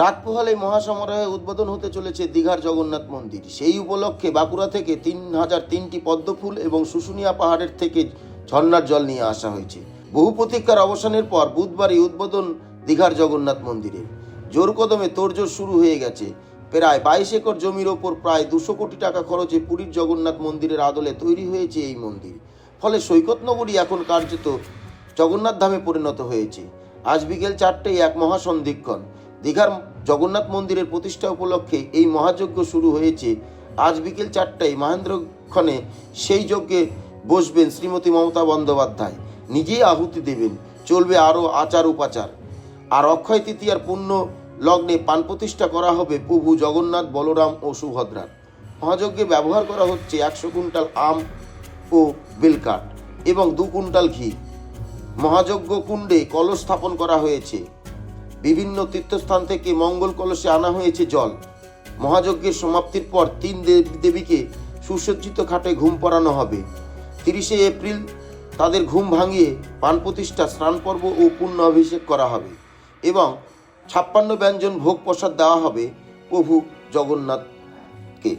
রাত পোহালে মহাসমারোহে উদ্বোধন হতে চলেছে দীঘার জগন্নাথ মন্দির। সেই উপলক্ষে বাঁকুড়া থেকে তিন হাজার তিনটি পদ্মফুল এবং শুশুনিয়া পাহাড়ের থেকে ঝর্নার জল নিয়ে আসা হয়েছে। বহু প্রতীক্ষার অবসানের পর বুধবারই উদ্বোধন দীঘার জগন্নাথ মন্দিরের। জোর কদমে তোড়জোড় শুরু হয়ে গেছে। প্রায় বাইশ একর জমির ওপর প্রায় দুশো কোটি টাকা খরচে পুরীর জগন্নাথ মন্দিরের আদলে তৈরি হয়েছে এই মন্দির। ফলে সৈকত নগরী এখন কার্যত জগন্নাথ ধামে পরিণত হয়েছে। আজ বিকেল চারটেই এক মহাসন্ধিক্ষণ দীঘার জগন্নাথ মন্দিরের প্রতিষ্ঠা উপলক্ষে এই মহাযজ্ঞ শুরু হয়েছে। আজ বিকেল চারটায় মহেন্দ্রক্ষণে সেই যজ্ঞে বসবেন শ্রীমতী মমতা বন্দ্যোপাধ্যায়। নিজেই আহুতি দেবেন। চলবে আরও আচার উপাচার। আর অক্ষয় তৃতীয়ার পূর্ণ লগ্নে পান প্রতিষ্ঠা করা হবে প্রভু জগন্নাথ, বলরাম ও সুভদ্রার। মহাযজ্ঞে ব্যবহার করা হচ্ছে একশো কুইন্টাল আম ও বেলকাঠ এবং দু কুইন্টাল ঘি। মহাযজ্ঞ কুণ্ডে কলস স্থাপন করা হয়েছে। বিভিন্ন তীর্থস্থান থেকে মঙ্গল কলসে আনা হয়েছে জল। মহাযজ্ঞের সমাপ্তির পর তিন দেব- দেবীকে সুসজ্জিত খাটে ঘুম পড়ানো হবে। তিরিশে এপ্রিল তাদের ঘুম ভাঙিয়ে পান প্রতিষ্ঠা, স্নান পর্ব ও পুণ্য অভিষেক করা হবে এবং ছাপ্পান্ন ব্যঞ্জন ভোগ প্রসাদ দেওয়া হবে প্রভু জগন্নাথকে।